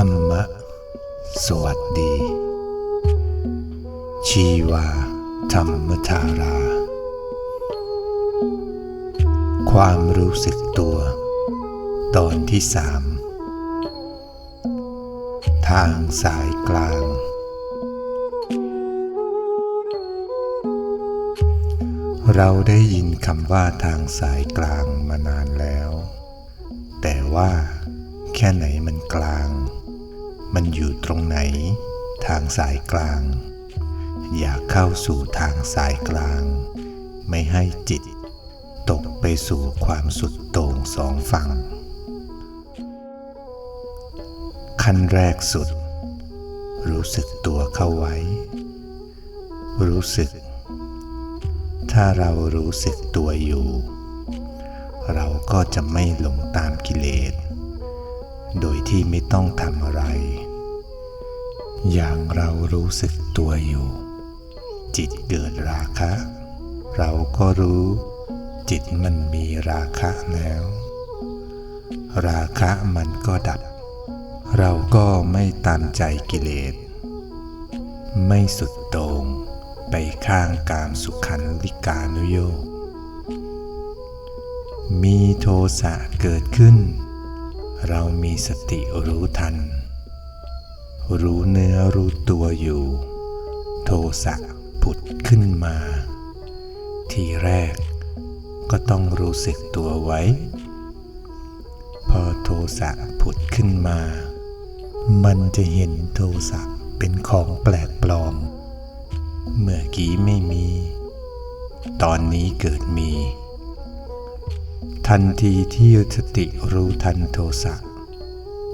ธรรมะ สวัสดี ชีวา ธรรมธารา ความรู้สึกตัว ตอนที่สามทางสายกลาง เราได้ยินคำว่าทางสายกลางมานานแล้ว แต่ว่าแค่ไหนมันกลาง มันอยู่ตรงไหน ทางสายกลาง อยากเข้าสู่ทางสายกลาง ไม่ให้จิต ตกไปสู่ความสุดโต่งสองฝั่ง ขั้นแรกสุด รู้สึกตัวเข้าไว้ รู้สึก ถ้าเรารู้สึกตัวอยู่ เราก็จะไม่หลงตามกิเลสโดยที่ไม่ต้องทำอะไร อย่างเรารู้สึกตัวอยู่ จิตเกิดราคะ เราก็รู้ จิตมันมีราคะแล้ว ราคะมันก็ดับ เราก็ไม่ตามใจกิเลส ไม่สุดโต่งไปข้างกามสุขันลิกานุโยกมีโทสะเกิดขึ้น เรามีสติรู้ทัน รู้เนื้อรู้ตัวอยู่ โทสะผุดขึ้นมา ทีแรกก็ต้องรู้สึกตัวไว้ พอโทสะผุดขึ้นมา มันจะเห็นโทสะเป็นของแปลกปลอม เมื่อกี้ไม่มี ตอนนี้เกิดมี ทันทีที่สติรู้ทันโทสะ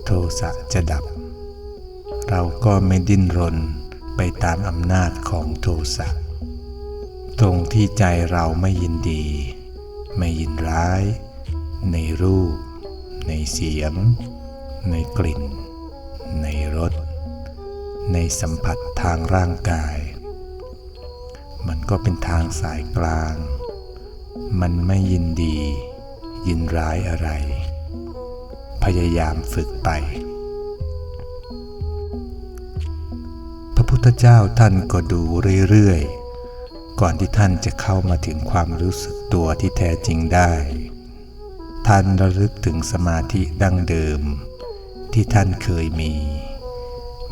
โทสะจะดับ เราก็ไม่ดิ้นรนไปตามอำนาจของโทสะ ตรงที่ใจเราไม่ยินดี ไม่ยินร้าย ในรูป ในเสียง ในกลิ่น ในรส ในสัมผัสทางร่างกาย มันก็เป็นทางสายกลาง มันไม่ยินดี ยินร้ายอะไร พยายามฝึกไป ธเจ้าท่านก็ดูเรื่อยๆ ก่อนที่ท่านจะเข้ามาถึงความรู้สึกตัวที่แท้จริงได้ ท่านระลึกถึงสมาธิดั้งเดิม ที่ท่านเคยมี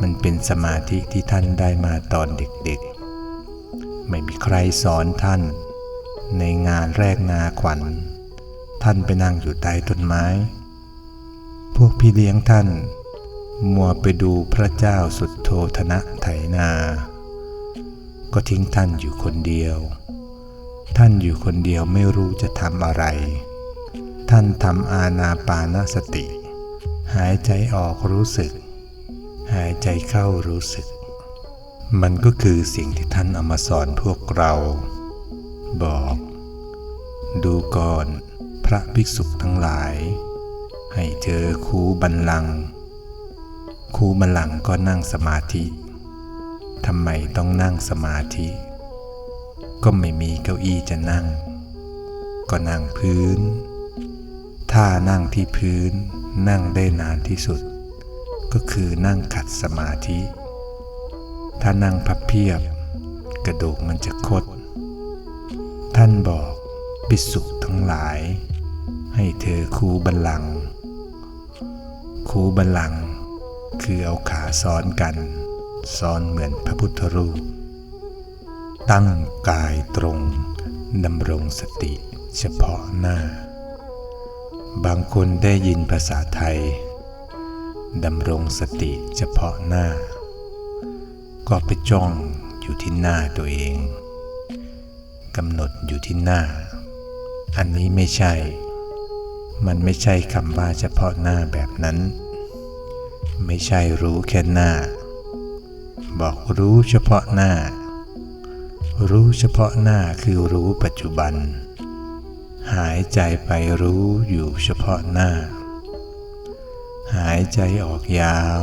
มันเป็นสมาธิที่ท่านได้มาตอนเด็กๆ ไม่มีใครสอนท่าน ในงานแรกนาขวัญ ท่านไปนั่งอยู่ใต้ต้นไม้ พวกพี่เลี้ยงท่าน มัวไปดูพระเจ้าสุดโทธนะไถนา ก็ทิ้งท่านอยู่คนเดียว ท่านอยู่คนเดียวไม่รู้จะทำอะไร ท่านทำอาณาปานสติ หายใจออกรู้สึก หายใจเข้ารู้สึก มันก็คือสิ่งที่ท่านเอามาสอนพวกเรา บอก ดูก่อนพระภิกษุทั้งหลาย ให้เจอคูบันลัง ครูบันลังก็นั่งสมาธิทำไมต้องนั่งสมาธิ ก็ไม่มีเก้าอี้จะนั่ง ก็นั่งพื้น ถ้านั่งที่พื้นนั่งได้นานที่สุด ก็คือนั่งขัดสมาธิ ถ้านั่งพับเพียบ กระดูกมันจะคด ท่านบอกปิสุทั้งหลาย ให้เธอคูบันลังก์คูบันลัง คือเอาขาซ้อนกัน ซ้อนเหมือนพระพุทธรูป ตั้งกายตรงดำรงสติเฉพาะหน้า บางคนได้ยินภาษาไทยดำรงสติเฉพาะหน้า ก็ไปจ้องอยู่ที่หน้าตัวเองกำหนดอยู่ที่หน้า อันนี้ไม่ใช่ มันไม่ใช่คำว่าเฉพาะหน้าแบบนั้น ไม่ใช่รู้แค่หน้า บอกรู้เฉพาะหน้า รู้เฉพาะหน้าคือรู้ปัจจุบัน หายใจไปรู้อยู่เฉพาะหน้า หายใจออกยาว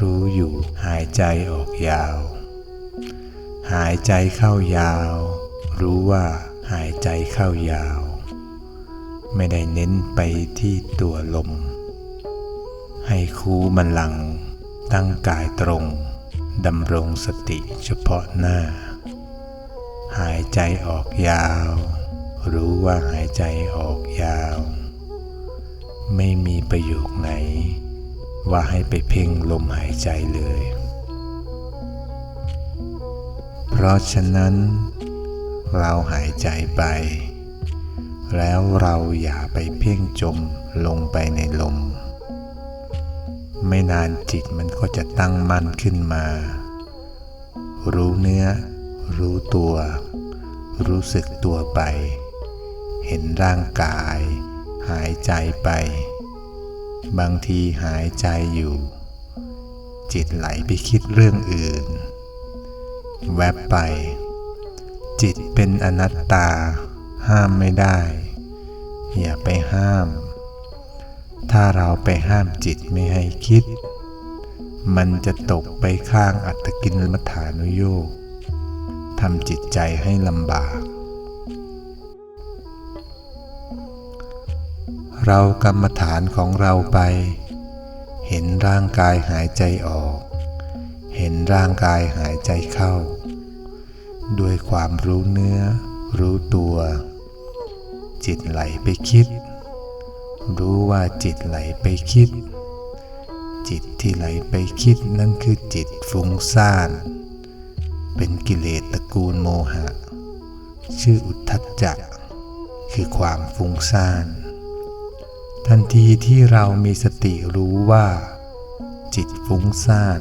รู้อยู่หายใจออกยาว หายใจเข้ายาว รู้ว่าหายใจเข้ายาว ไม่ได้เน้นไปที่ตัวลม ให้คูมันลัง ตั้งกายตรง ดำรงสติเฉพาะหน้า หายใจออกยาว รู้ว่าหายใจออกยาว ไม่มีประโยคไหน ว่าให้ไปเพ่งลมหายใจเลย เพราะฉะนั้น เราหายใจไป แล้วเราอย่าไปเพ่งจมลงไปในลม ไม่นานจิตมันก็จะตั้งมั่นขึ้นมา รู้เนื้อ รู้ตัว รู้สึกตัวไป เห็นร่างกาย หายใจไป บางทีหายใจอยู่ จิตไหลไปคิดเรื่องอื่น แวบไป จิตเป็นอนัตตา ห้ามไม่ได้ อย่าไปห้าม ถ้าเราไปห้ามจิตไม่ให้คิด มันจะตกไปข้างอัตตกินมัฐานุโยกทำจิตใจให้ลำบาก เรากรรมฐานของเราไป เห็นร่างกายหายใจออก เห็นร่างกายหายใจเข้า ด้วยความรู้เนื้อ รู้ตัว จิตไหลไปคิด รู้ว่าจิตไหลไปคิด จิตที่ไหลไปคิดนั่นคือจิตฟุ้งซ่าน เป็นกิเลสตระกูลโมหะ ชื่ออุทธัจจะคือความฟุ้งซ่าน ทันทีที่เรามีสติรู้ว่า จิตฟุ้งซ่าน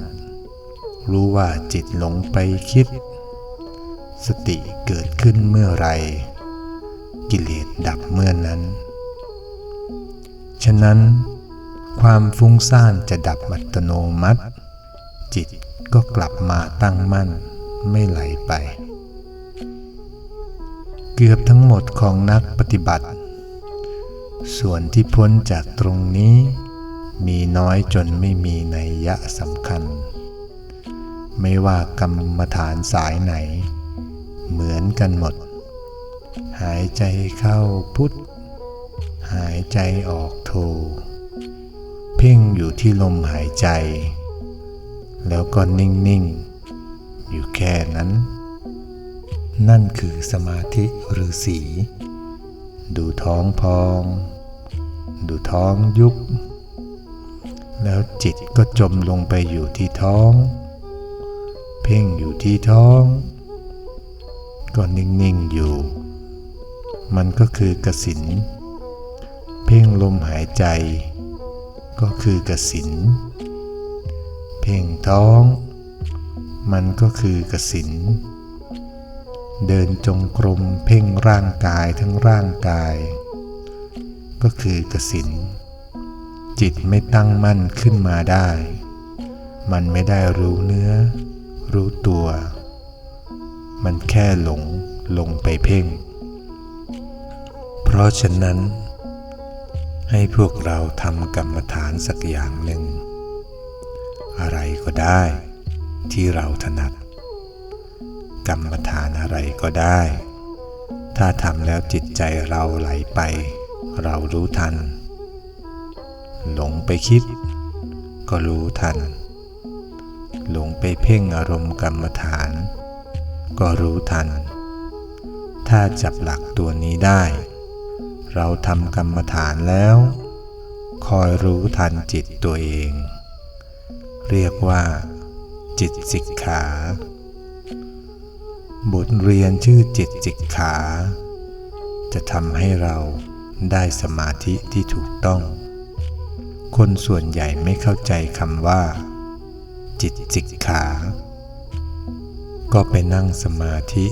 รู้ว่าจิตหลงไปคิด สติเกิดขึ้นเมื่อไร กิเลสดับเมื่อนนั้น ฉะนั้น ความฟุ้งซ่านจะดับอัตโนมัติ จิตก็กลับมาตั้งมั่นไม่ไหลไป เกือบทั้งหมดของนักปฏิบัติ ส่วนที่พ้นจากตรงนี้ มีน้อยจนไม่มีนัยยะสำคัญ ไม่ว่ากรรมฐานสายไหน เหมือนกันหมด หายใจเข้าพุทธ หายใจออกโทเพ่งอยู่ที่ลมหายใจ แล้วก็นิ่ง ๆ อยู่แค่นั้น นั่นคือสมาธิหรือสี ดูท้องพอง ดูท้องยุบ แล้วจิตก็จมลงไปอยู่ที่ท้อง เพ่งอยู่ที่ท้อง ก็นิ่ง ๆ อยู่ มันก็คือกสิน เพ่งลมหายใจ ก็คือกสิน เพ่งท้อง มันก็คือกสิน เดินจงกรมเพ่งร่างกายทั้งร่างกาย ก็คือกสิน จิตไม่ตั้งมั่นขึ้นมาได้ มันไม่ได้รู้เนื้อ รู้ตัว มันแค่หลงลงไปเพ่ง เพราะฉะนั้น ให้พวกเราทำกรรมฐานสักอย่างหนึ่ง อะไรก็ได้ที่เราถนัด กรรมฐานอะไรก็ได้ ถ้าทำแล้วจิตใจเราไหลไป เรารู้ทัน หลงไปคิด ก็รู้ทัน หลงไปเพ่งอารมณ์กรรมฐาน ก็รู้ทัน ถ้าจับหลักตัวนี้ได้ เราทำกรรมฐานแล้ว คอยรู้ทันจิตตัวเอง เรียกว่า จิตสิกขา บทเรียนชื่อจิตสิกขา จะทำให้เราได้สมาธิที่ถูกต้อง คนส่วนใหญ่ไม่เข้าใจคำว่า จิตสิกขา ก็ไปนั่งสมาธิ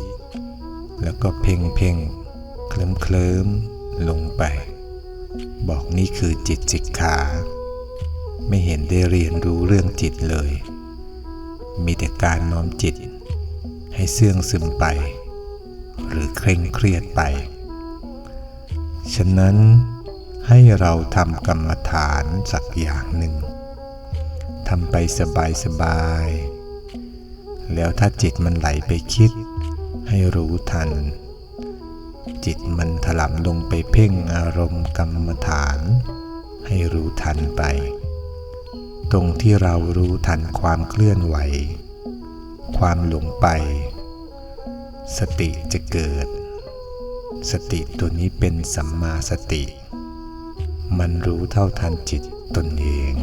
แล้วก็เพ่งเพ่งเคลิ้มเคลิ้ม ลงไป บอกนี่คือจิตสิกขา ไม่เห็นได้เรียนรู้เรื่องจิตเลย มีแต่การน้อมจิต ให้เสื่องซึมไป หรือเคร่งเครียดไป ฉะนั้นให้เราทำกรรมฐานสักอย่างหนึ่งทำไปสบายๆแล้วถ้าจิตมันไหลไปคิด ให้รู้ทัน จิตมันถลำลงไปเพ่งอารมณ์กรรมฐาน ให้รู้ทันไป ตรงที่เรารู้ทันความเคลื่อนไหว ความหลงไป สติจะเกิด สติตัวนี้เป็นสัมมาสติ มันรู้เท่าทันจิตตนเอง